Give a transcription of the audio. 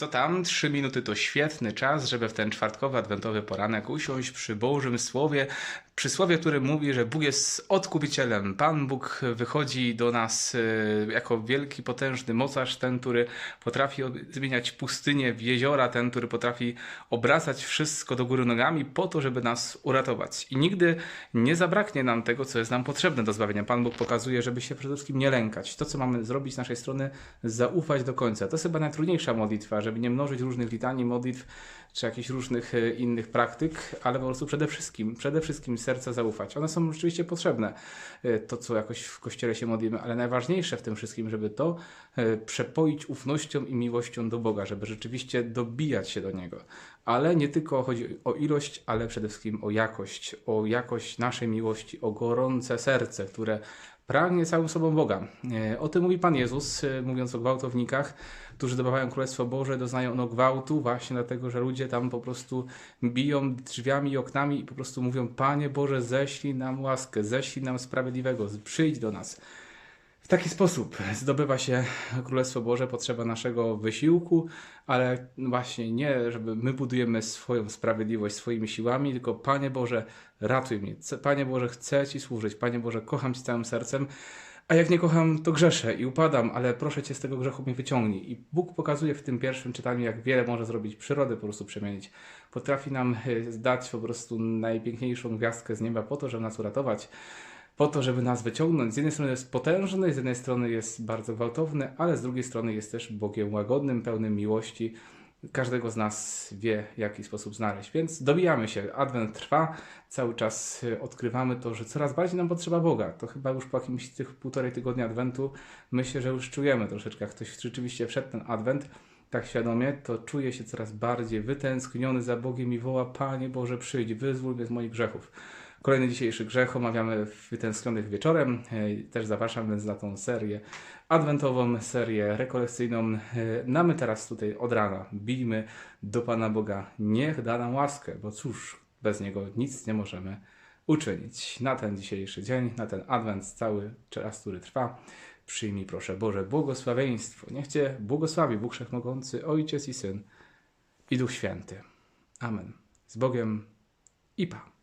Co tam? Trzy minuty to świetny czas, żeby w ten czwartkowy, adwentowy poranek usiąść przy Bożym Słowie. Przy Słowie, które mówi, że Bóg jest odkupicielem. Pan Bóg wychodzi do nas e, jako wielki, potężny mocarz, ten, który potrafi zmieniać pustynię w jeziora, ten, który potrafi obracać wszystko do góry nogami po to, żeby nas uratować. I nigdy nie zabraknie nam tego, co jest nam potrzebne do zbawienia. Pan Bóg pokazuje, żeby się przede wszystkim nie lękać. To, co mamy zrobić z naszej strony, zaufać do końca. To jest chyba najtrudniejsza modlitwa, żeby nie mnożyć różnych litanii, modlitw czy jakichś różnych e, innych praktyk, ale po prostu przede wszystkim, przede wszystkim serca zaufać. One są rzeczywiście potrzebne, e, to co jakoś w kościele się modlimy, ale najważniejsze w tym wszystkim, żeby to e, przepoić ufnością i miłością do Boga, żeby rzeczywiście dobijać się do Niego. Ale nie tylko chodzi o ilość, ale przede wszystkim o jakość, o jakość naszej miłości, o gorące serce, które pragnie całym sobą Boga. E, O tym mówi Pan Jezus, e, mówiąc o gwałtownikach, którzy zdobywają Królestwo Boże, doznają ono gwałtu właśnie dlatego, że ludzie tam po prostu biją drzwiami i oknami i po prostu mówią Panie Boże, ześlij nam łaskę, ześlij nam sprawiedliwego, przyjdź do nas. Taki sposób zdobywa się Królestwo Boże, potrzeba naszego wysiłku, ale właśnie nie, żeby my budujemy swoją sprawiedliwość swoimi siłami, tylko Panie Boże, ratuj mnie. Panie Boże, chcę Ci służyć. Panie Boże, kocham Cię całym sercem, a jak nie kocham, to grzeszę i upadam, ale proszę Cię z tego grzechu mnie wyciągnij. I Bóg pokazuje w tym pierwszym czytaniu, jak wiele może zrobić przyrodę, po prostu przemienić. Potrafi nam e, dać po prostu najpiękniejszą gwiazdkę z nieba po to, żeby nas uratować po to, żeby nas wyciągnąć. Z jednej strony jest potężny, z jednej strony jest bardzo gwałtowny, ale z drugiej strony jest też Bogiem łagodnym, pełnym miłości. Każdego z nas wie, w jaki sposób znaleźć. Więc dobijamy się. Adwent trwa, cały czas odkrywamy to, że coraz bardziej nam potrzeba Boga. To chyba już po jakimś tych półtorej tygodnia Adwentu myślę, że już czujemy troszeczkę, jak ktoś rzeczywiście wszedł ten Adwent tak świadomie, to czuje się coraz bardziej wytęskniony za Bogiem i woła, Panie Boże, przyjdź, wyzwól mnie z moich grzechów. Kolejny dzisiejszy grzech omawiamy w Wytęsknionych Wieczorem. E, Też zapraszam więc na tą serię adwentową, serię rekolekcyjną. E, No my teraz tutaj od rana bijmy do Pana Boga. Niech da nam łaskę, bo cóż, bez Niego nic nie możemy uczynić. Na ten dzisiejszy dzień, na ten adwent cały czas, który trwa, przyjmij proszę Boże błogosławieństwo. Niech Cię błogosławi Bóg Wszechmogący, Ojciec i Syn i Duch Święty. Amen. Z Bogiem i Pa.